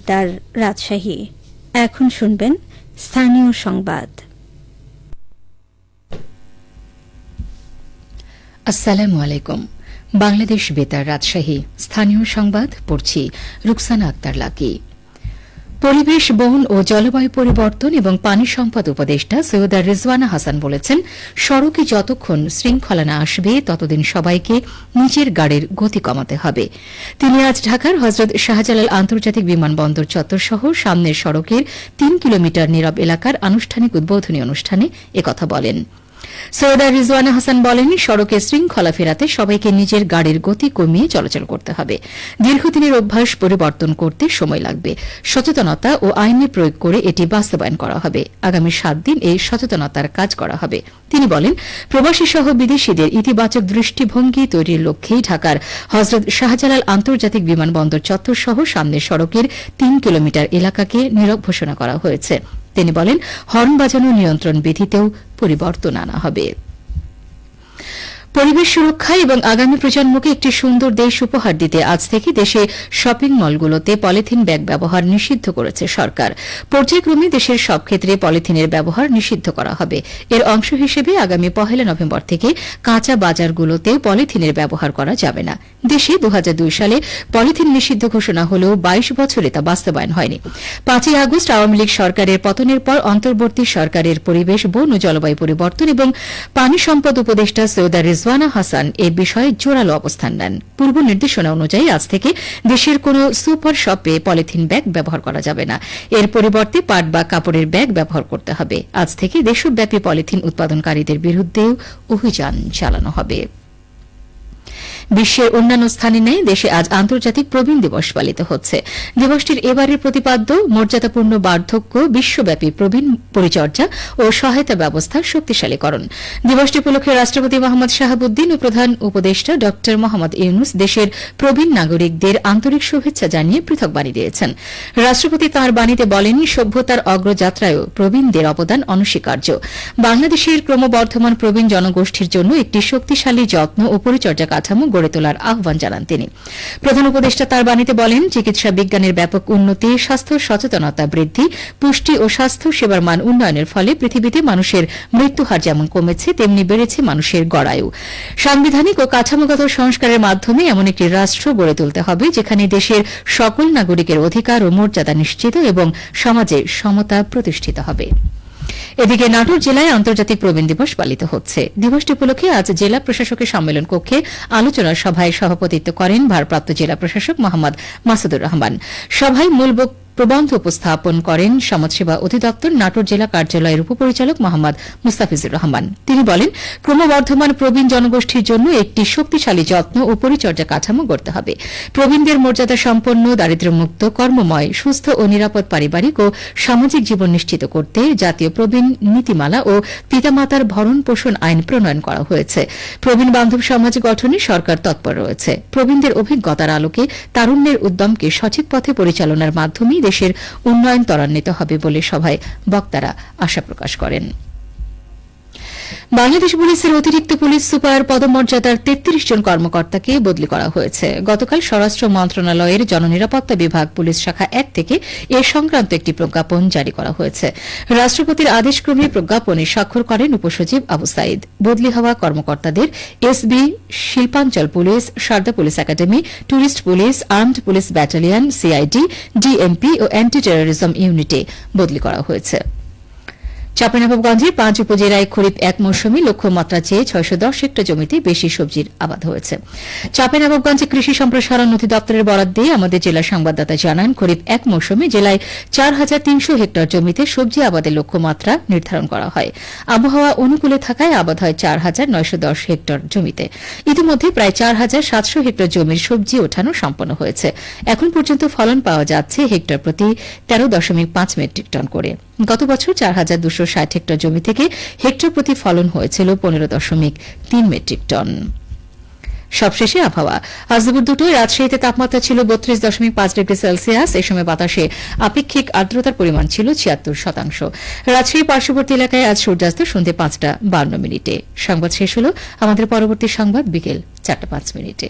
তার রাজশাহী। এখন শুনবেন স্থানীয় সংবাদ। আসসালামু আলাইকুম। বাংলাদেশ বেতার রাজশাহী। স্থানীয় সংবাদ, পড়ছি রুকসানা আক্তার লাকি। পরিবেশ, বন ও জলবায়ু পরিবর্তন এবং পানি সম্পদ উপদেষ্টা সৈয়দা রিজওয়ানা হাসান বলেছেন, সড়কে যতক্ষণ শৃঙ্খলা না আসবে, ততদিন সবাইকে নিজের গাড়ির গতি কমাতে হবে। তিনি আজ ঢাকার হজরত শাহজালাল আন্তর্জাতিক বিমানবন্দর চত্বর সহ সামনের সড়কের তিন কিলোমিটার নীরব এলাকার আনুষ্ঠানিক উদ্বোধনী অনুষ্ঠানে একথা বলেন। সৈয়দা রিজওয়ানা হাসান বলেন সড়কে শৃঙ্খলা ফেরাতে সবাইকে নিজের গাড়ির গতি কমিয়ে চলাচল করতে হবে। দীর্ঘদিনের অভ্যাস পরিবর্তন করতে সময় লাগবে। সচেতনতা ও আইনের প্রয়োগ করে এটি বাস্তবায়ন করা হবে। আগামী সাত দিন এই সচেতনতার কাজ করা হবে। তিনি বলেন প্রবাসী সহ বিদেশিদের ইতিবাচক দৃষ্টিভঙ্গি তৈরির লক্ষ্যেই ঢাকার হজরত শাহজালাল আন্তর্জাতিক বিমানবন্দর চত্বর সহ সামনের সড়কের তিন কিলোমিটার এলাকাকে নীরব ঘোষণা করা হয়েছে। তিনি বলেন হর্ন বাজানো নিয়ন্ত্রণ বিধিতেও পরিবর্তন আনা হবে। পরিবেশ সুরক্ষা এবং আগামী প্রজন্মকে একটি সুন্দর দেশ উপহার দিতে আজ থেকে দেশে শপিং মলগুলোতে পলিথিন ব্যাগ ব্যবহার নিষিদ্ধ করেছে সরকার। পর্যায়ক্রমে দেশের সব ক্ষেত্রে পলিথিনের ব্যবহার নিষিদ্ধ করা হবে। এর অংশ হিসেবে আগামী পহেলা নভেম্বর থেকে কাঁচা বাজারগুলোতেও পলিথিনের ব্যবহার করা যাবে না। দেশে দু হাজার দুই সালে পলিথিন নিষিদ্ধ ঘোষণা হলেও বাইশ বছরে তা বাস্তবায়ন হয়নি। পাঁচই আগস্ট আওয়ামী লীগ সরকারের পতনের পর অন্তর্বর্তী সরকারের পরিবেশ, বন ও জলবায়ু পরিবর্তন এবং পানি সম্পদ উপদেষ্টা সৈয়দা রিজওয়ানা হাসান এ বিষয়ে জোরালো অবস্থান নেন। পূর্ব নির্দেশনা অনুযায়ী আজ থেকে দেশের কোন সুপার শপে পলিথিন ব্যাগ ব্যবহার করা যাবে না। এর পরিবর্তে পাট বা কাপড়ের ব্যাগ ব্যবহার করতে হবে। আজ থেকে দেশব্যাপী পলিথিন উৎপাদনকারীদের বিরুদ্ধেও অভিযান চালানো হবে। বিশ্বের অন্যান্য স্থানে নেই, দেশে আজ আন্তর্জাতিক প্রবীণ দিবস পালিত হচ্ছে। দিবসটির এবারের প্রতিপাদ্য, মর্যাদাপূর্ণ বার্ধক্য, বিশ্বব্যাপী প্রবীণ পরিচর্যা ও সহায়তা ব্যবস্থা শক্তিশালীকরণ। দিবসটি উপলক্ষে রাষ্ট্রপতি মোহাম্মদ শাহাবুদ্দিন ও প্রধান উপদেষ্টা ড মোহাম্মদ ইউনুস দেশের প্রবীণ নাগরিকদের আন্তরিক শুভেচ্ছা জানিয়ে পৃথক বাণী দিয়েছেন। রাষ্ট্রপতি তাঁর বাণীতে বলেন, সভ্যতার অগ্রযাত্রায়ও প্রবীণদের অবদান অনস্বীকার্য। বাংলাদেশের ক্রমবর্ধমান প্রবীণ জনগোষ্ঠীর জন্য একটি শক্তিশালী যত্ন ও পরিচর্যা কাঠামো গড়ে তোলার আহ্বান জানান তিনি। প্রধান উপদেষ্টা তার বাণীতে বলেন, চিকিৎসা বিজ্ঞানের ব্যাপক উন্নতি, স্বাস্থ্য সচেতনতা বৃদ্ধি, পুষ্টি ও স্বাস্থ্য সেবার মান উন্নয়নের ফলে পৃথিবীতে মানুষের মৃত্যুহার যেমন কমেছে, তেমনি বেড়েছে মানুষের গড়ায়ু সাংবিধানিক ও কাঠামোগত সংস্কারের মাধ্যমে এমন একটি রাষ্ট্র গড়ে তুলতে হবে, যেখানে দেশের সকল নাগরিকের অধিকার ও মর্যাদা নিশ্চিত এবং সমাজে সমতা প্রতিষ্ঠিত হবে। এদিকে নাটোর জেলায় আন্তর্জাতিক প্রবীণ দিবস পালিত হচ্ছে। দিবসটি উপলক্ষে আজ জেলা প্রশাসকের সম্মেলন কক্ষে আলোচনা সভায় সভাপতিত্ব করেন ভারপ্রাপ্ত জেলা প্রশাসক মোহাম্মদ মাসুদুর রহমান। সভায় মূল প্রবন্ধ উপস্থাপন করেন সমাজসেবা অধিদপ্তর, নাটোর জেলা কার্যালয়ের উপপরিচালক মোহাম্মদ মুস্তাফিজুর রহমান। তিনি বলেন, ক্রমবর্ধমান প্রবীণ জনগোষ্ঠীর জন্য একটি শক্তিশালী যত্ন ও পরিচর্যা কাঠামো গড়তে হবে। প্রবীণদের মর্যাদা সম্পন্ন, দারিদ্র্যমুক্ত, কর্মময়, সুস্থ ও নিরাপদ পারিবারিক ও সামাজিক জীবন নিশ্চিত করতে জাতীয় প্রবীণ নীতিমালা ও পিতামাতার ভরণ পোষণ আইন প্রণয়ন করা হয়েছে। প্রবীণ বান্ধব সমাজ গঠনে সরকার তৎপর রয়েছে। প্রবীণদের অভিজ্ঞতার আলোকে তারুণ্যের উদ্যমকে সঠিক পথে পরিচালনার মাধ্যমেই দেশের উন্নয়ন ত্বরান্বিত হবে বলে সভায় বক্তারা আশা প্রকাশ করেন। বাংলাদেশ পুলিশের অতিরিক্ত পুলিশ সুপার পদমর্যাদার তেত্রিশ জন কর্মকর্তাকে বদলি করা হয়েছে। গতকাল স্বরাষ্ট্র মন্ত্রণালয়ের জননিরাপত্তা বিভাগ পুলিশ শাখা এক থেকে এ সংক্রান্ত একটি প্রজ্ঞাপন জারি করা হয়েছে। রাষ্ট্রপতির আদেশক্রমে প্রজ্ঞাপনে স্বাক্ষর করেন উপসচিব আবু সাইদ। বদলি হওয়া কর্মকর্তাদের এসবি, শিল্পাঞ্চল police, Sarda police academy tourist police, armed police battalion, CID, DMP ও অ্যান্টি টেরোরিজম ইউনিটে বদলি করা হয়েছে। চাঁপাইনবাবগঞ্জের পাঁচ উপজেলায় খরিফ এক মৌসুমে লক্ষ্যমাত্রা চেয়ে ছয়শো দশ হেক্টর জমিতে বেশি সবজির আবাদ হয়েছে। চাঁপাইনবাবগঞ্জে কৃষি সম্প্রসারণ অধিদপ্তরের বরাদ দিয়ে আমাদের জেলা সংবাদদাতা জানান, খরিফ এক মৌসুমে জেলায় চার হাজার তিনশো হেক্টর জমিতে সবজি আবাদের লক্ষ্যমাত্রা নির্ধারণ করা হয়। আবহাওয়া অনুকূলে থাকায় আবাদ হয় চার হাজার নয়শো দশ হেক্টর জমিতে। ইতিমধ্যে প্রায় চার হাজার সাতশো হেক্টর জমির সবজি ওঠানো সম্পন্ন হয়েছে। এখন পর্যন্ত ফলন পাওয়া যাচ্ছে হেক্টর প্রতি তেরো দশমিক পাঁচ মেট্রিক টন করে। গত বছর চার হাজার দুশো ষাট হেক্টর জমি থেকে হেক্টর প্রতি ফলন হয়েছিল পনেরো দশমিক তিন মেট্রিক টন। সবশেষে আবহাওয়া। আজ দুপুর দুটোয় রাজশাহীতে তাপমাত্রা ছিল বত্রিশ দশমিক পাঁচ ডিগ্রি সেলসিয়াস। এই সময় বাতাসে আপেক্ষিক আর্দ্রতার পরিমাণ ছিল ছিয়াত্তর শতাংশ। রাজশাহী পার্শ্ববর্তী এলাকায় আজ সূর্যাস্ত সন্ধ্যে পাঁচটা বান্ন মিনিটে। সংবাদ শেষ হল আমাদের পরবর্তী সংবাদ বিকেল চারটা পাঁচ মিনিটে।